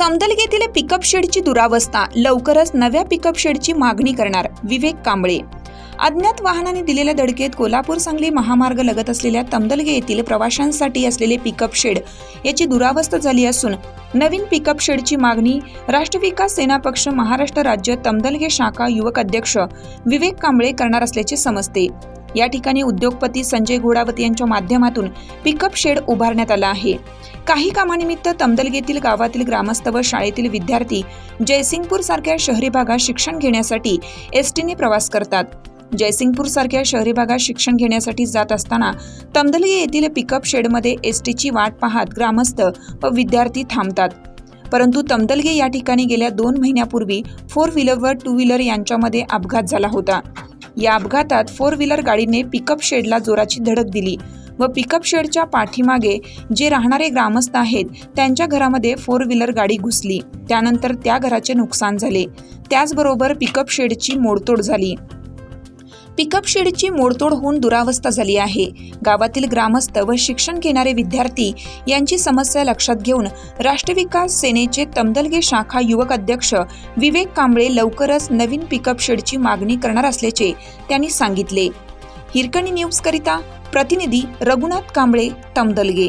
तमदलग येथील पिकअप शेडची दुरावस्था लवकरच नव्या पिकअप शेडची मागणी करणार विवेक कांबळे. अज्ञात वाहनाने दिलेल्या धडकेत कोल्हापूर सांगली महामार्ग लगत असलेल्या तमदलगे येथील प्रवाशांसाठी असलेले पिकअप शेड याची दुरावस्था झाली असून नवीन पिकअप शेडची मागणी राष्ट्रविकास सेना पक्ष महाराष्ट्र राज्य तमदलगे शाखा युवक अध्यक्ष विवेक कांबळे करणार असल्याचे समजते. या ठिकाणी उद्योगपती संजय घोडावत यांच्या माध्यमातून पिकअप शेड उभारण्यात आला आहे. काही कामानिमित्त तमदलगेतील गावातील ग्रामस्थ व शाळेतील विद्यार्थी जयसिंगपूर सारख्या शहरी भागात शिक्षण घेण्यासाठी एस टीने प्रवास करतात. जयसिंगपूर सारख्या शहरी भागात शिक्षण घेण्यासाठी जात असताना तमदलगे येथील पिकअप शेडमध्ये एस टीची वाट पाहत ग्रामस्थ व विद्यार्थी थांबतात. परंतु तमदलगे या ठिकाणी गेल्या दोन महिन्यापूर्वी फोर व्हीलर व टू व्हीलर यांच्यामध्ये अपघात झाला होता. या अपघातात फोर व्हीलर गाडीने पिकअप शेडला जोराची धडक दिली व पिकअप शेडच्या पाठीमागे जे राहणारे ग्रामस्थ आहेत त्यांच्या घरामध्ये फोर व्हीलर गाडी घुसली. त्यानंतर त्या घराचे नुकसान झाले. त्याचबरोबर पिकअप शेडची मोडतोड झाली. पिकअप शेडची मोडतोड होऊन दुरावस्था झाली आहे. गावातील ग्रामस्थ व शिक्षण घेणारे विद्यार्थी यांची समस्या लक्षात घेऊन राष्ट्रविकास सेनेचे तमदलगे शाखा युवक अध्यक्ष विवेक कांबळे लवकरच नवीन पिकअप शेडची मागणी करणार असल्याचे त्यांनी सांगितले. हिरकणी न्यूजकरिता प्रतिनिधी रघुनाथ कांबळे तमदलगे